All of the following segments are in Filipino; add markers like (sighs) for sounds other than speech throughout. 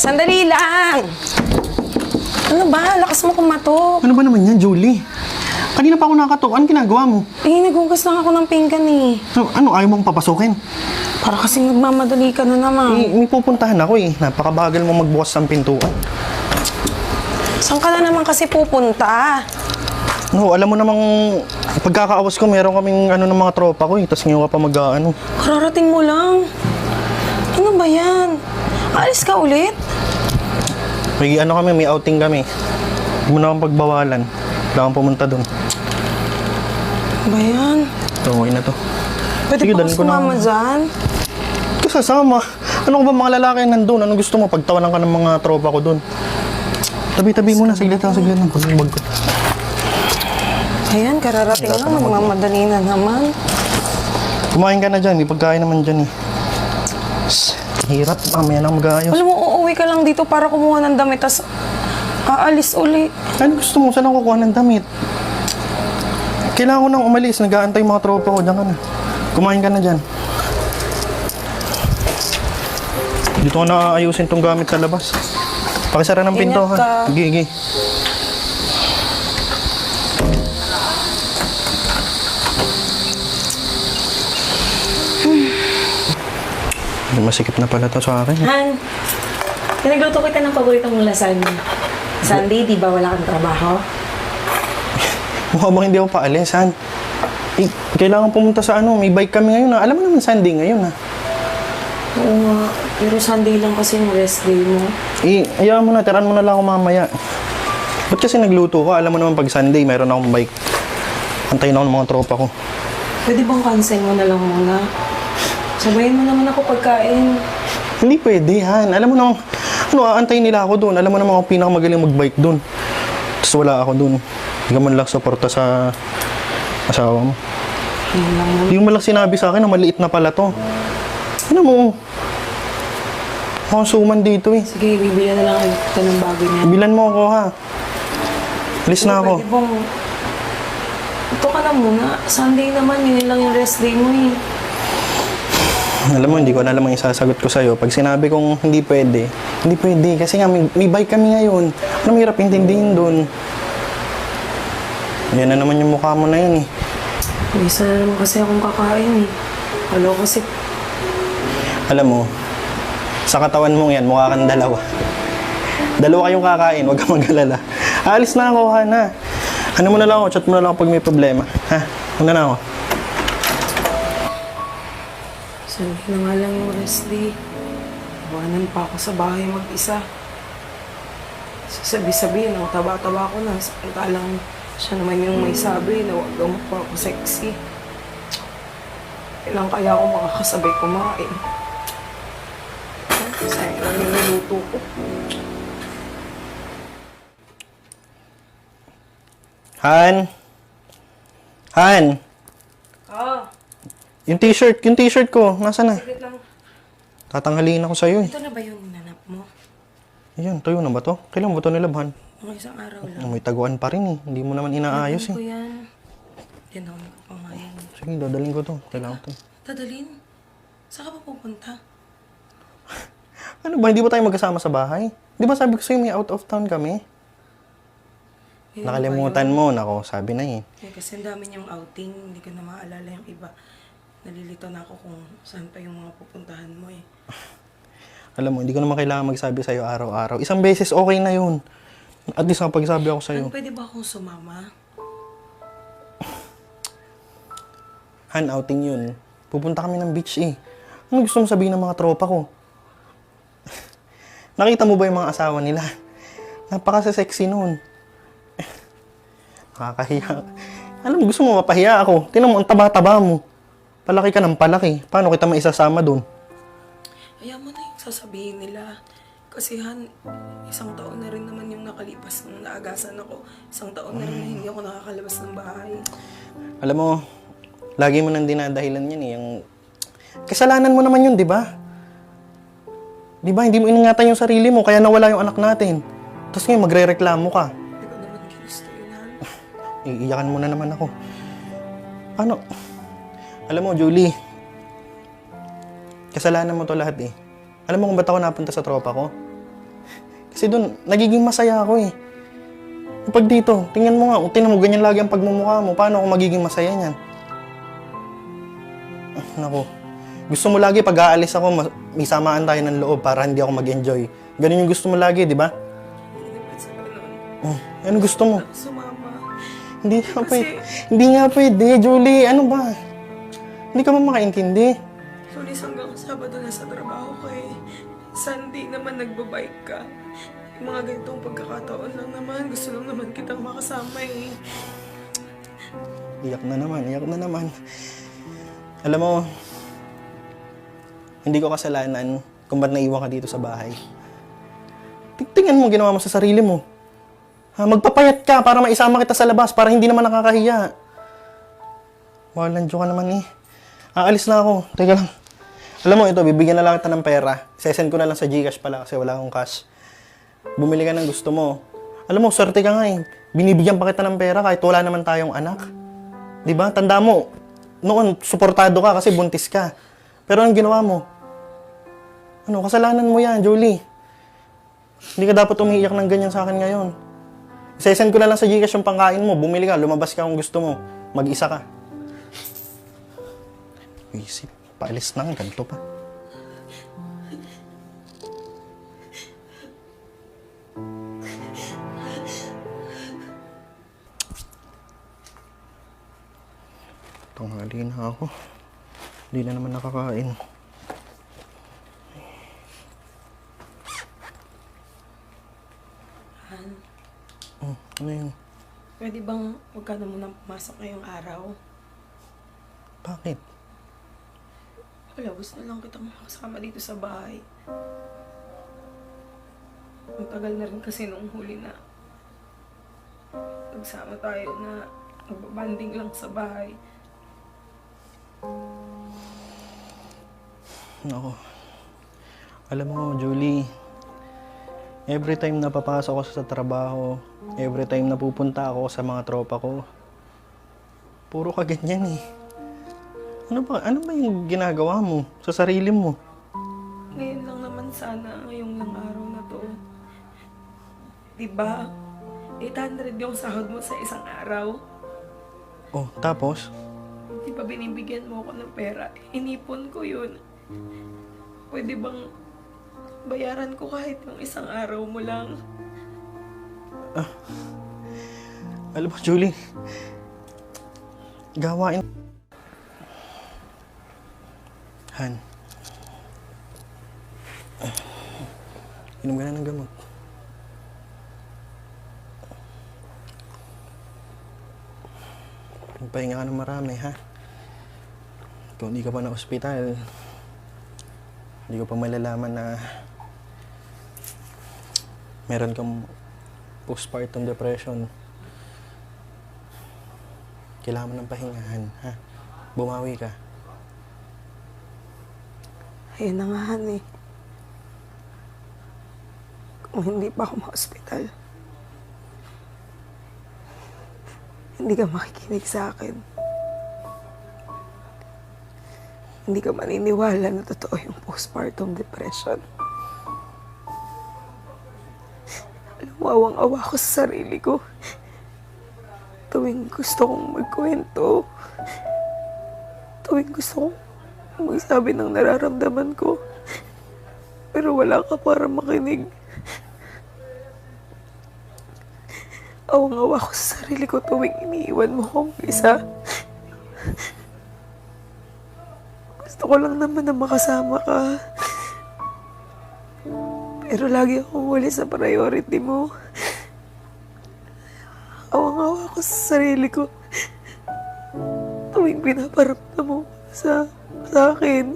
Sandali lang! Ano ba? Lakas mo kumatok. Ano ba naman yan, Julie? Kanina pa ako nakatok. Anong ginagawa mo? Eh, naghugas lang ako ng pinggan eh. Ano, ano ayaw mong papasukin? Para kasi nagmamadali ka na naman. Eh, may pupuntahan ako eh. Napakabagal mo magbukas ng pintuan. Saan ka na naman kasi pupunta? No, alam mo namang pagkakaawas ko, meron kaming ano ng mga tropa ko eh. Tapos ngayon ka pa mag ano. Kararating mo lang. Ano ba yan? Alis ka ulit? May ano kami, may outing kami. Hindi mo na akong pagbawalan. Wala akong pumunta doon. Ano ba yan? So, okay na to. Pwede Sige, pa dalhin ako ko na. sumama dyan? Ito sasama. Ano ko ba mga lalaki nandun? Anong gusto mo? Pagtawanan ka ng mga tropa ko doon. Tabi-tabi muna. Saglit lang, saglit lang. Kunin bag ko. Ayan, kararating lang. Nagmamadali na naman. Kumain ka na dyan. May pagkain naman dyan eh. Hirap. Mamaya na mag-aayos. Alam mo, uuwi ka lang dito para kumuha ng damit, tas aalis uli. Ano gusto mo? Saan ako kukuha ng damit? Kailangan ko nang umalis. Nag-aantay mga tropa ko. Diyan ka na. Kumain ka na dyan. Dito ko na ayusin tong gamit sa labas. Pakisara ng pinto Ingat ha. ka. Sige, sige. Hmm. Masikip na pala to sa akin. Han, pinagluto kita ng paborito mong lasagna. Sunday, di ba wala kang trabaho? Mukha bang hindi ako paalis, Han? Eh, kailangan pumunta sa ano, may bike kami ngayon ha. Alam mo naman Sunday ngayon ha. Oo nga, pero Sunday lang kasi yung rest day mo. Eh, hayaan mo na, tiran mo na lang ako mamaya. Ba't kasi nagluto ka? Alam mo naman pag Sunday, mayroon akong bike. Antayin ako ng mga tropa ko. Pwede bang cancel mo na lang muna? Sabayin mo naman ako pagkain. Hindi pwede, Han. Alam mo naman, ano, aantayin nila ako doon. Alam mo naman ako pinakamagaling mag-bike doon. Tapos wala ako doon. Hindi ka man lang suporta sa asawa mo. Hindi mo lang sinabi sa akin na maliit na pala to. Ano mo? Ako ang suman dito eh. Sige, bibili na lang kita ng bago niya. Bilan mo ako ha. Alis na ako. Pwede bang... Ito ka na muna. Sunday naman, yun lang yung rest day mo eh. Alam mo, hindi ko na alam ang isasagot ko sa'yo. Pag sinabi kong hindi pwede, hindi pwede. Kasi nga, may, may bike kami ngayon. Ano mahirap intindihin doon? Yan na naman yung mukha mo na yun eh. Isa na naman kasi akong kakain eh. Ano kasi, Alam mo, sa katawan mong yan, mukha kang dalawa. Dalawa kayong kakain, huwag kang mag-alala. Aalis na ako, Hana. Ano mo na lang ako, chat mo na lang ako pag may problema. Ha? Una na ako. Sunday na nga lang yung rest day. Iwanan pa ako sa bahay mag-isa. Sasabi-sabi, no, taba-taba ko na. Samantalang siya naman yung may sabi na huwag daw pa ako sexy. Kailan kaya ako makakasabay kumain? Sayang lang yung niluto ko. Han? Han? Ah, Yung t-shirt, yung t-shirt ko, nasa na? saglit lang. Tatanghalin ako sa'yo eh. Ito na ba yung nanap mo? Ayan, tayo na ba to? Kailan ba to nilabhan? Mga isang araw lang. May taguan pa rin eh. Hindi mo naman inaayos Ko eh. yan. Yan ako nagpapamayan. Sige, dadalhin ko to. Kailangan to. Dadalhin? Saan ka pa pupunta? (laughs) Ano ba, hindi ba tayo magkasama sa bahay? Di ba sabi ko sa'yo may out of town kami? Nakalimutan mo, nako, sabi na eh. Eh, kasi ang dami niyang outing, hindi ko na maalala yung iba. Nalilito na ako kung saan pa yung mga pupuntahan mo eh. (sighs) Alam mo, hindi ko naman kailangan magsabi sa'yo araw-araw. Isang beses, okay na yun. At least pagsabi ako sa'yo. Ano, pwede ba akong sumama? (sighs) Han, outing yun. Pupunta kami ng beach eh. Ano gusto mo sabihin ng mga tropa ko? (sighs) Nakita mo ba yung mga asawa nila? (laughs) Napaka-sexy noon. Nakakahiya. Alam mo, gusto mo mapahiya ako. Tinan mo, ang taba-taba mo. Palaki ka ng palaki. Paano kita maisasama doon? Ayaw mo na yung sasabihin nila. Kasi Han, isang taon na rin naman yung nakalipas nung naagasan ako. Isang taon na rin na hindi ako nakakalabas ng bahay. Alam mo, lagi mo nang dinadahilan yan eh. Yung... Kasalanan mo naman yun, di ba? Di ba, hindi mo iningatan yung sarili mo, kaya nawala yung anak natin. Tapos ngayon, magre-reklamo ka. Hindi ko naman ginusto yun, Han. (laughs) Iiyakan mo na naman ako. Ano? Alam mo, Julie, kasalanan mo to lahat eh. Alam mo kung ba't ako napunta sa tropa ko? Kasi doon, nagiging masaya ako eh. Pag dito, tingnan mo nga, tingnan mo ganyan lagi ang pagmumukha mo, paano ako magiging masaya niyan? Ah, Nako. Gusto mo lagi pag aalis ako, mas- may samaan tayo ng loob para hindi ako mag-enjoy. Ganun yung gusto mo lagi, di ba? Hindi sa ganun? Oh, ano gusto mo? Sumama. Hindi nga pwede. Hindi nga pwede, Julie. Ano ba? Hindi ka ba makaintindi? Lunes hanggang Sabado na sa trabaho ko eh. Sunday naman nagbabike ka. Yung mga ganitong pagkakataon lang naman. Gusto lang naman kitang makasama eh. Iyak na naman, iyak na naman. Alam mo, hindi ko kasalanan kung ba't naiwan ka dito sa bahay. Tingnan mo ginawa mo sa sarili mo. Ha, magpapayat ka para maisama kita sa labas para hindi naman nakakahiya. Walang ka naman eh. Aalis na ako. Teka lang. Alam mo ito, bibigyan na lang kita ng pera. Sesend ko na lang sa Gcash pala kasi wala akong cash. Bumili ka ng gusto mo. Alam mo, swerte ka nga eh. Binibigyan pa kita ng pera kahit wala naman tayong anak. Ba? Tanda mo, noon, suportado ka kasi buntis ka. Pero anong ginawa mo? Ano, kasalanan mo yan, Julie. Hindi ka dapat umiiyak ng ganyan sa akin ngayon. Sesend ko na lang sa Gcash yung pangkain mo. Bumili ka, lumabas ka kung gusto mo. Mag-isa ka. Isip, paalis na, ganito pa. Tanghali na ako. Hindi na naman nakakain. Han, Oh, ano yun? pwede bang huwag ka na munang pumasok ngayong araw? Bakit? Wala, gusto lang kitang makasama dito sa bahay. Ang na rin kasi nung huli na nagsama tayo na nagbabanding lang sa bahay. Ako. Alam mo, Julie, every time na papasok ako sa trabaho, every time na pupunta ako sa mga tropa ko, puro ka ganyan eh. Ano ba, ano ba yung ginagawa mo sa sarili mo? Ngayon lang naman sana, ngayong lang araw na to. Diba? 800 yung sahod mo sa isang araw. Oh, tapos? Di ba binibigyan mo ako ng pera? Inipon ko yun. Pwede bang bayaran ko kahit yung isang araw mo lang? Alam mo, Julie, gawain. Han. Inom ka na ng gamot. Magpahinga ka ng marami, ha? Kung hindi ka pa na ospital, hindi ko pa malalaman na meron kang postpartum depression. Kailangan mo ng pahingahan, ha? Bumawi ka. Ayun na nga, Han, eh. Kung hindi pa ako ma-hospital, hindi ka makikinig sa akin. Hindi ka maniniwala na totoo yung postpartum depression. Alam mo, awang-awa ko sa sarili ko. Tuwing gusto kong magkwento, tuwing gusto kong magsabi ng nararamdaman ko. Pero wala ka para makinig. Awang-awa ko sa sarili ko tuwing iniiwan mo akong isa. Gusto ko lang naman na makasama ka. Pero lagi akong huli sa priority mo. Awang-awa ko sa sarili ko. Tuwing pinaparamdam mo sa, sa akin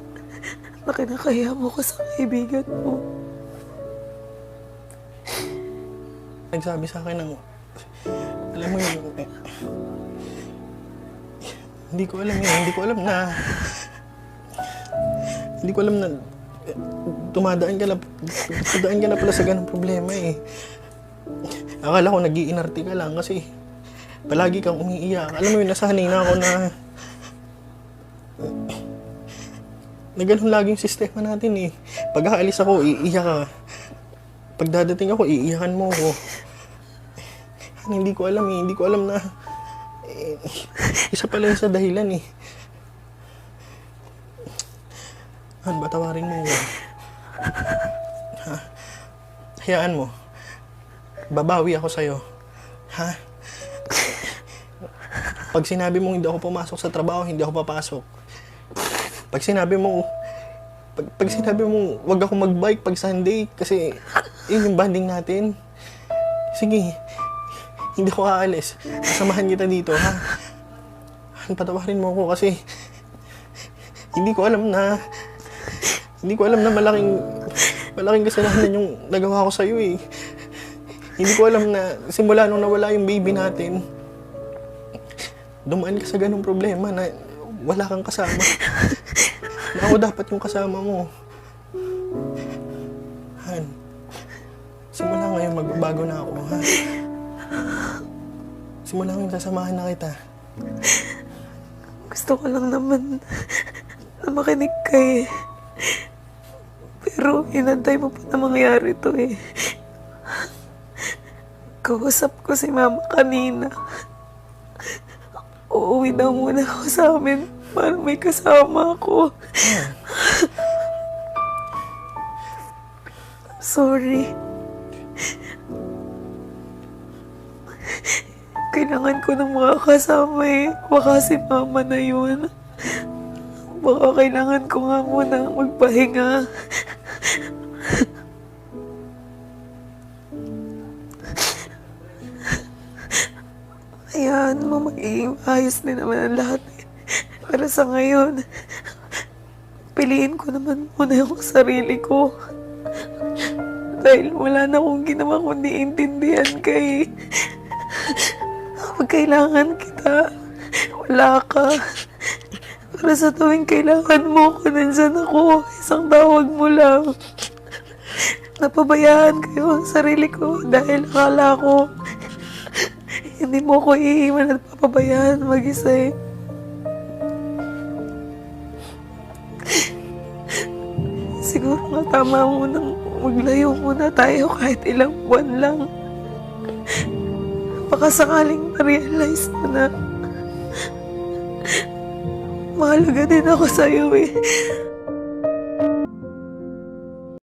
na kinakaya mo ko sa kaibigan mo. Nagsabi sa akin ng... Alam mo yun, eh, hindi ko alam yun. Hindi ko alam na... Hindi ko alam na... eh, Tumadaan ka na... Tumadaan ka na pala sa ganung problema eh. Akala ko nag-iinarte ka lang kasi palagi kang umiiyak. Alam mo yun, nasanay na ako na... Na ganun lagi yung sistema natin eh. Pag aalis ako, iiyak ka. pag dadating ako, iiyakan mo ako. Hindi ko alam eh. Hindi ko alam na eh, isa pala yun sa dahilan eh. Han, batawarin mo ako. Ha? Hayaan mo. Babawi ako sa'yo. Ha? Pag sinabi mong hindi ako pumasok sa trabaho, hindi ako papasok. Pag sinabi mo, pag, pag sinabi mo, wag ako magbike pag Sunday kasi yun yung banding natin. Sige, hindi ko aalis. Kasamahan kita dito, ha? Patawarin mo ako kasi hindi ko alam na hindi ko alam na malaking malaking kasalanan yung nagawa ko sa iyo eh. Hindi ko alam na simula nung nawala yung baby natin, dumaan ka sa ganung problema na wala kang kasama. na ako dapat yung kasama mo. Han, simula ngayon magbabago na ako, ha? Simula ngayon sasamahan na kita. Gusto ko lang naman na makinig ka eh. Pero inantay mo pa na mangyari to eh. Kausap ko si mama kanina. Uuwi daw muna ako sa amin para may kasama ako. Sorry. Kailangan ko ng mga kasama eh. Baka si mama na yun. Baka kailangan ko nga muna magpahinga. Ayan mo, magiging ayos din naman ang lahat. Pero sa ngayon, piliin ko naman muna yung sarili ko. Dahil wala na akong ginawa kundi intindihan kay Pag (laughs) kailangan kita, wala ka. Para sa tuwing kailangan mo ko, nandyan ako. Isang tawag mo lang. Napabayaan kayo ang sarili ko dahil akala ko hindi mo ko iiwan at papabayaan mag-isa eh. Siguro nga tama mo nang maglayo muna tayo kahit ilang buwan lang. Baka sakaling ma-realize mo na mahalaga din ako sa'yo eh.